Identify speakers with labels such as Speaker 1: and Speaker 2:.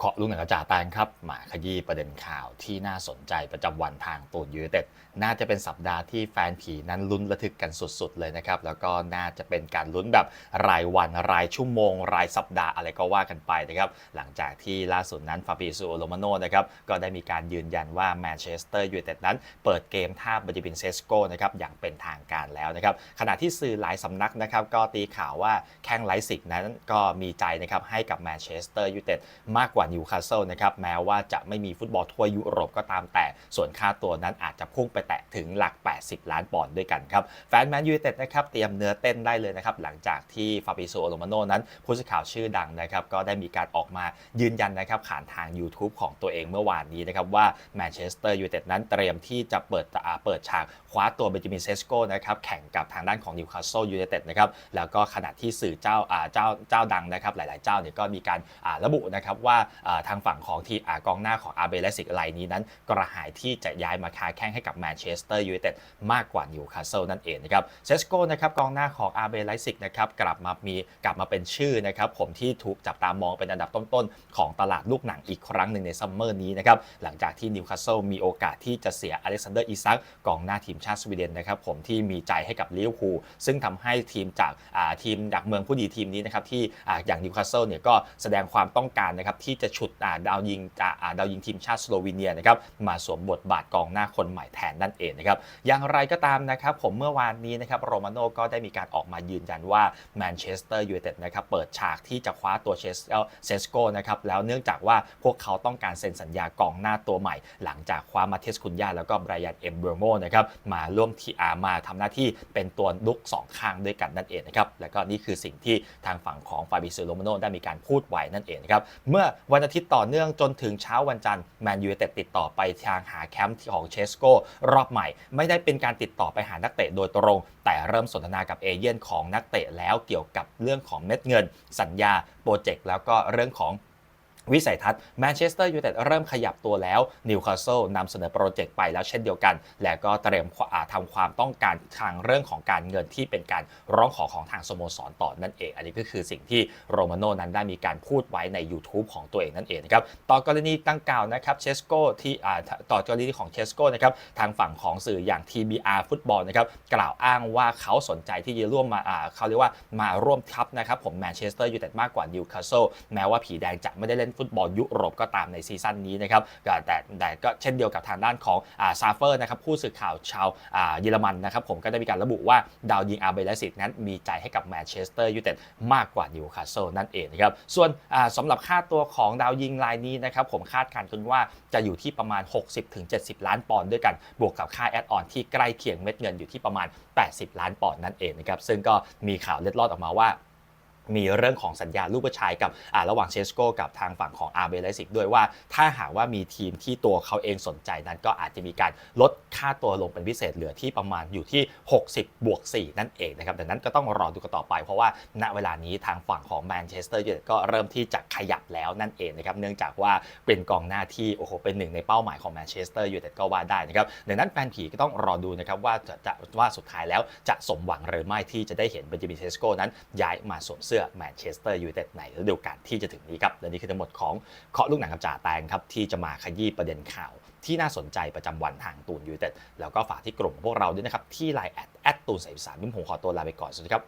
Speaker 1: เคาะลุงหนังกระจาแตงครับหมาขยี้ประเด็นข่าวที่น่าสนใจประจำวันทางตูนยูเต็ดน่าจะเป็นสัปดาห์ที่แฟนผีนั้นลุ้นระทึกกันสุดๆ เลยนะครับ แล้วก็น่าจะเป็นการลุ้นแบบรายวันรายชั่วโมง รายสัปดาห์อะไรก็ว่ากันไปนะครับ หลังจากที่ล่าสุดนั้นฟาบิโซโรมาโนนะครับก็ได้มีการยืนยันว่าแมนเชสเตอร์ยูไนเต็ดนั้น เปิดเกมท่าบริบินเซสโกนะครับอย่างเป็นทางการแล้วนะครับขณะที่สื่อหลายสำนักนะครับก็ตีข่าวว่าแข้งไลซิกนั้นก็มีใจนะครับให้กับแมนเชสเตอร์ยูไนเต็ดมากกว่านิวคาสเซิลนะครับแม้ว่าจะไม่มีฟุตบอลทั่วยุโรปก็ตามแต่ ส่วนค่าตัวนั้นอาจจะพุ่งไปแตะถึงหลัก 80 ล้านปอนด์ด้วยกันครับแฟนแมนยูไนเต็ดนะครับเตรียมเนื้อเต้นได้เลยนะครับหลังจากที่ฟาบิโซโรมาโนนั้น ผู้สื่อข่าวชื่อดังนะครับก็ได้มีการออกมายืนยันนะครับผ่านทาง YouTube ของตัวเองเมื่อวานนี้นะครับว่าแมนเชสเตอร์ยูไนเต็ดนั้นเตรียมที่จะเปิดอ่าเปิดฉากคว้าตัวเบนจามินเซสโกนะครับแข่งกับทางด้านของนิวคาสเซิลยูไนเต็ดนะครับแล้วก็ขณะที่สื่อเจ้าเจ้าเจ้าดังนะครับหลาย ๆ เจ้าเนี่ยก็มีการระบุนะครับว่าทางฝั่งของทีมกองหน้าของอาเบเลสิกรายนี้นั้น กระหายที่จะย้ายมาค้าแข้งให้กับแมนเชสเตอร์ยูไนเต็ดมากกว่านิวคาสเซิลนั่นเองนะครับเซสโก้นะครับกองหน้าของอาเบเลสิกนะครับกลับมามีกลับมาเป็นชื่อนะครับผมที่ถูกจับตามองเป็นอันดับต้นๆ ของตลาดลูกหนังอีกครั้งหนึ่งในซัมเมอร์นี้นะครับหลังจากที่นิวคาสเซิลมีโอกาสที่จะเสียอเล็กซานเดอร์อีซักกองหน้าทีมชาติสวีเดนนะครับผมที่มีใจให้กับลิเวอร์พูลซึ่งทำให้ทีมจากทีมจากเมืองผู้ดีทีมนี้นะครับที่อย่างนิวคาสเซิลเนี่ยก็แสดงความต้องการนะครับที่จะฉุดอ่าดาวยิงอ่าดาวยิงทีมชาติสโลวีเนียนะครับมาสวมบทบาทกองหน้าคนใหม่แทนนั่นเองนะครับอย่างไรก็ตามนะครับผมเมื่อวานนี้นะครับโรมาโน่ก็ได้มีการออกมายืนยันว่าแมนเชสเตอร์ยูไนเต็ดนะครับเปิดฉากที่จะคว้าตัวเชสเซสโกนะครับแล้วเนื่องจากว่าพวกเขาต้องการเซ็นสัญญากองหน้าตัวใหม่ หลังจากคว้ามาเทสคุนยาแล้วก็ไบรยันเอ็มเบอร์โมนะครับมาร่วมที่อามาทำหน้าที่เป็นตัวลุกสองข้างด้วยกันนั่นเองนะครับแล้วก็นี่คือสิ่งที่ทางฝั่งของฟาบิซิโลโมโน่ได้มีการพูดไว้นั่นเองนะครับเมื่อวันันอาทิตย์ต่อเนื่องจนถึงเช้าวันจันทร์แมนยูเต็ดติดต่อไปทางหาแคมป์ของเชสโกรอบใหม่ ไม่ได้เป็นการติดต่อไปหานักเตะโดยตรง แต่เริ่มสนทนากับเอเย่นของนักเตะแล้วเกี่ยวกับเรื่องของเม็ดเงิน สัญญาโปรเจกต์แล้วก็เรื่องของ วิสัยทัศน์แมนเชสเตอร์ยูไนเต็ดเริ่มขยับตัวแล้วนิวคาสเซิลนำเสนอโปรเจกต์ไปแล้วเช่นเดียวกัน และก็เตรียมอ่าทำความต้องการทางเรื่องของการเงินที่เป็นการร้องขอของทางสโมสรต่อนั่นเอง อันนี้ก็คือสิ่งที่โรมาโน่นั้นได้มีการพูดไว้ใน YouTube ของตัวเองนั่นเองนะครับต่อกรณีตั้งกล่าวนะครับเชสโกที่ต่อกรณีของเชสโกนะครับทางฝั่งของสื่ออย่าง TBR ฟุตบอลนะครับกล่าวอ้างว่าเขาสนใจที่จะร่วมมาอ่าเขาเรียกว่ามาร่วมทัพนะครับผมแมนเชสเตอร์ยูไนเต็ดมากกว่านิวคาสเซิลแม้ว่าผีแดงจะไม่ได้เล่นฟุตบอลยุโรปก็ตามในซีซั่นนี้นะครับแต่แต่ก็เช่นเดียวกับทางด้านของอาซาเฟอร์นะครับผู้สื่อข่าวชาวอ่าเยอรมันนะครับผมก็ได้มีการระบุว่าดาวยิงอาร์เบลสิตนั้นมีใจให้กับแมนเชสเตอร์ยูไนเต็ดมากกว่านิวคาสเซิลนั่นเองนะครับส่วนอ่าสำหรับค่าตัวของดาวยิงรายนี้นะครับผมคาดการณ์กันว่าจะอยู่ที่ประมาณ 60-70 ล้านปอนด์ด้วยกัน บวกกับค่าแอดออนที่ใกล้เคียงเม็ดเงินอยู่ที่ประมาณ 80 ล้านปอนด์นั่นเองนะครับซึ่งก็มีข่าวเล็ดลอดออกมาว่า มีเรื่องของสัญญาลูกผู้ชายกับอ่าระหว่างเชสโกกับทางฝั่งของอาร์เบลสิกด้วยว่า ถ้าหากว่ามีทีมที่ตัวเขาเองสนใจนั้นก็อาจจะมีการลดค่าตัวลงเป็นพิเศษเหลือที่ประมาณอยู่ที่ 60 บวก 4 นั่นเองนะครับดังนั้นก็ต้องรอดูกันต่อไป เพราะว่าณเวลานี้ทางฝั่งของแมนเชสเตอร์ยูไนเต็ดก็เริ่มที่จะขยับแล้วนั่นเองนะครับเนื่องจากว่าเป็นกองหน้าที่โอ้โหเป็นหนึ่งในเป้าหมายของแมนเชสเตอร์ยูไนเต็ดก็ว่าได้นะครับดังนั้นแฟนผีก็ต้องรอดูนะครับว่าจะจะว่าสุดท้ายแล้วจะสมหวังหรือไม่ที่จะได้เห็นเบนจามินเชสโกนั้นย้ายมาสวมเสื้อแมนเชสเตอร์ยูไนเต็ดในฤดูกาลที่จะถึงนี้ครับและนี่คือทั้งหมดของเคาะลูกหนังกับจ่าแตงครับที่จะมาขยี้ประเด็นข่าวที่น่าสนใจประจำวันทางตูนยูไนเต็ดแล้วก็ฝากที่กลุ่มพวกเราด้วยนะครับที่ไลน์แอดแอดตูนสายสามผมขอตัวลาไปก่อนสวัสดีครับ